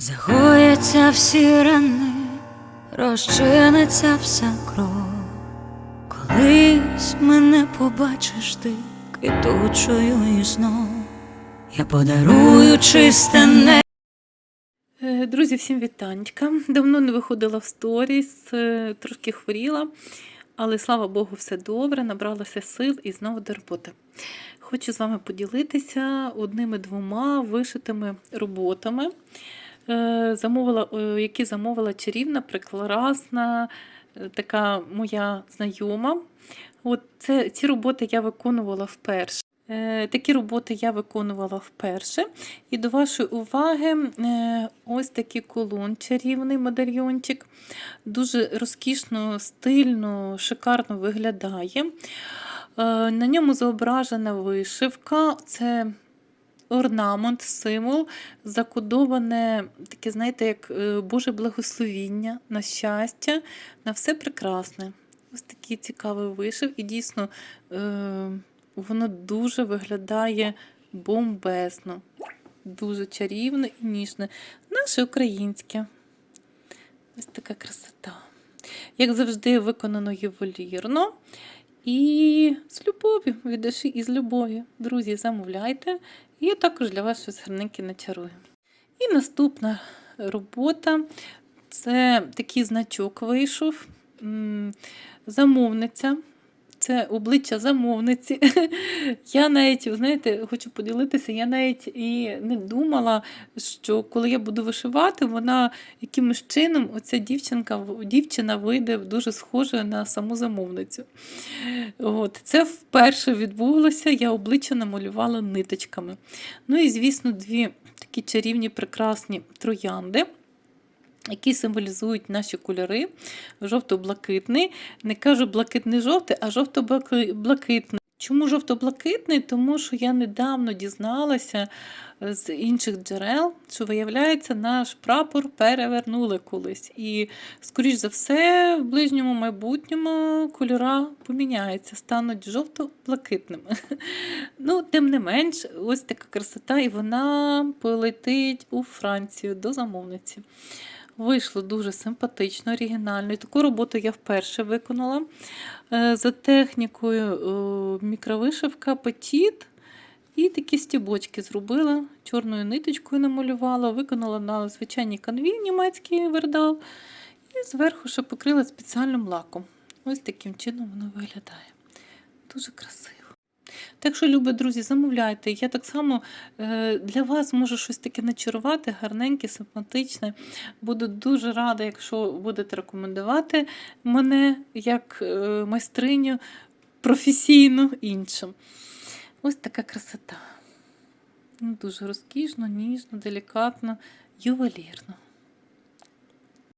Загояться всі рани, розчиниться вся кров. Колись мене побачиш ти квітучою і знов. Я подарую чисте небо. Е, Друзі, всім вітанечка. Давно не виходила в сторіс, е, трошки хворіла, але слава Богу, все добре, набралася сил і знову до роботи. Хочу з вами поділитися одними-двома вишитими роботами, замовила, е, які замовила чарівна, прекрасна, е, така моя знайома. От це, ці роботи я виконувала вперше. Е, Такі роботи я виконувала вперше. І до вашої уваги е, ось такий колон, чарівний медальйончик. Дуже розкішно, стильно, шикарно виглядає. Е, На ньому зображена вишивка. Це орнамент, символ, закодоване, таке, знаєте, як е, Боже благословіння на щастя, на все прекрасне. Ось такий цікавий вишив, і дійсно е, воно дуже виглядає бомбезно, дуже чарівне і ніжне. Наше українське. Ось така красота. Як завжди, виконано ювелірно. І з любов'ю, від душі і з любов'ю. Друзі, замовляйте. Я також для вас щось гарненьке начарую. І наступна робота це такий значок вийшов. Замовниця. Це обличчя замовниці. Я навіть, знаєте, хочу поділитися, я навіть і не думала, що коли я буду вишивати, вона якимось чином, оця дівчинка, дівчина вийде дуже схожою на саму замовницю. От, це вперше відбулося, я обличчя намалювала ниточками. Ну і, звісно, дві такі чарівні, прекрасні троянди. Які символізують наші кольори жовто-блакитний. Не кажу блакитний-жовтий, а жовто-блакитний. Чому жовто-блакитний? Тому що я недавно дізналася з інших джерел, що виявляється, наш прапор перевернули колись. І, скоріш за все, в ближньому майбутньому кольора поміняються, стануть жовто-блакитними. Ну, тим не менш, ось така красота, і вона полетить у Францію до замовниці. Вийшло дуже симпатично, оригінально. І таку роботу я вперше виконала. Е, За технікою е, мікровишивка петіт. І такі стібочки зробила, чорною ниточкою намалювала, виконала на звичайній канві німецький вердал. І зверху ще покрила спеціальним лаком. Ось таким чином воно виглядає. Дуже красиво. Так що, любі друзі, замовляйте. Я так само е, для вас можу щось таке начарувати, гарненьке, симпатичне. Буду дуже рада, якщо будете рекомендувати мене як е, майстриню професійну іншим. Ось така красота. Ну, Дуже розкішно, ніжно, делікатно, ювелірно.